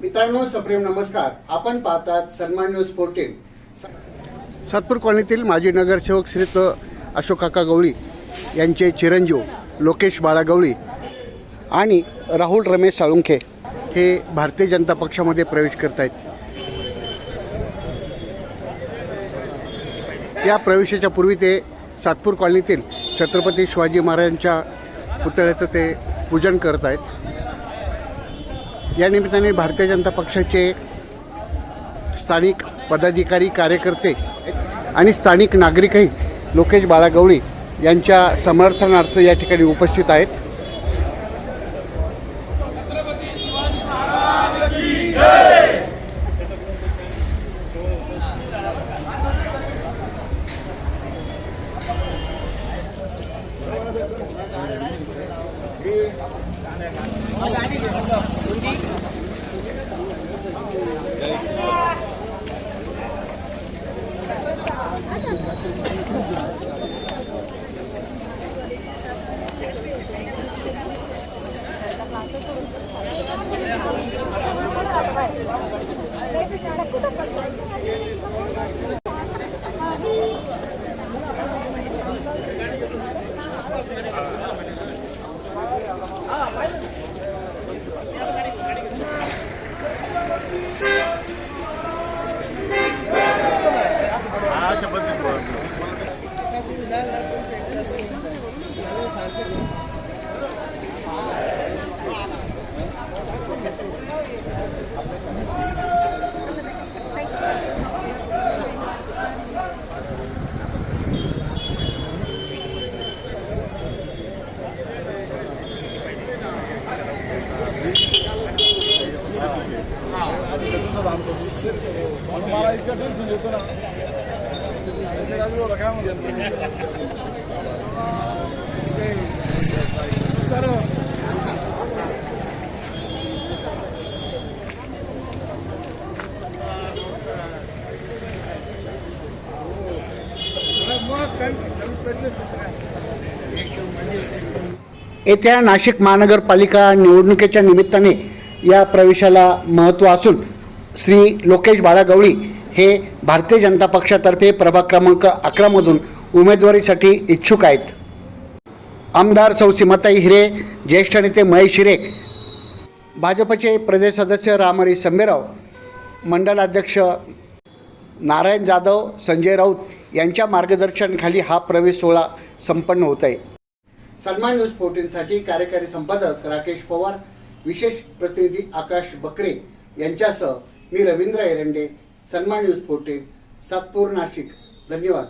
मित्रांनो सप्रेम नमस्कार. आपण पाहतात सन्मान न्यूज फोर्टीन सातपूर कॉलनीतील माजी नगरसेवक श्री अशोक काका गवळी यांचे चिरंजीव लोकेश बाळा गवळी आणि राहुल रमेश साळुंखे हे भारतीय जनता पक्षामध्ये प्रवेश करत आहेत या प्रवेशाच्या पूर्वी ते सातपूर कॉलनीतील छत्रपती शिवाजी महाराजांच्या पुतळ्याचं ते पूजन करत आहेत या निमित्ताने भारतीय जनता पक्षाचे स्थानिक पदाधिकारी कार्यकर्ते आणि स्थानिक नागरिकही लोकेश बाळागवळी यांच्या समर्थनार्थ या ठिकाणी उपस्थित आहेत. 没来，没来，没来，没来。हमारा इसका टेंशन जो ना येत्या नाशिक महानगरपालिका निवडणुकीच्या निमित्ताने या प्रवेशाला महत्त्व असून श्री लोकेश बाळागवळी हे भारतीय जनता पक्षातर्फे प्रभाग क्रमांक अकरामधून उमेदवारीसाठी इच्छुक आहेत. आमदार सौ सीमाताई हिरे ज्येष्ठ नेते महेश हिरे भाजपचे प्रदेश सदस्य रामहरी संभेराव मंडलाध्यक्ष नारायण जाधव संजय राऊत यांच्या मार्गदर्शनाखाली हा प्रवेश सोहळा संपन्न होत आहे. सन्मान न्यूज फोर्टीनसाठी कार्यकारी संपादक राकेश पवार विशेष प्रतिनिधी आकाश बकरे यांच्यासह मी रवींद्र एरंडे सन्मान न्यूज फोर्टीन सातपूर नाशिक. धन्यवाद.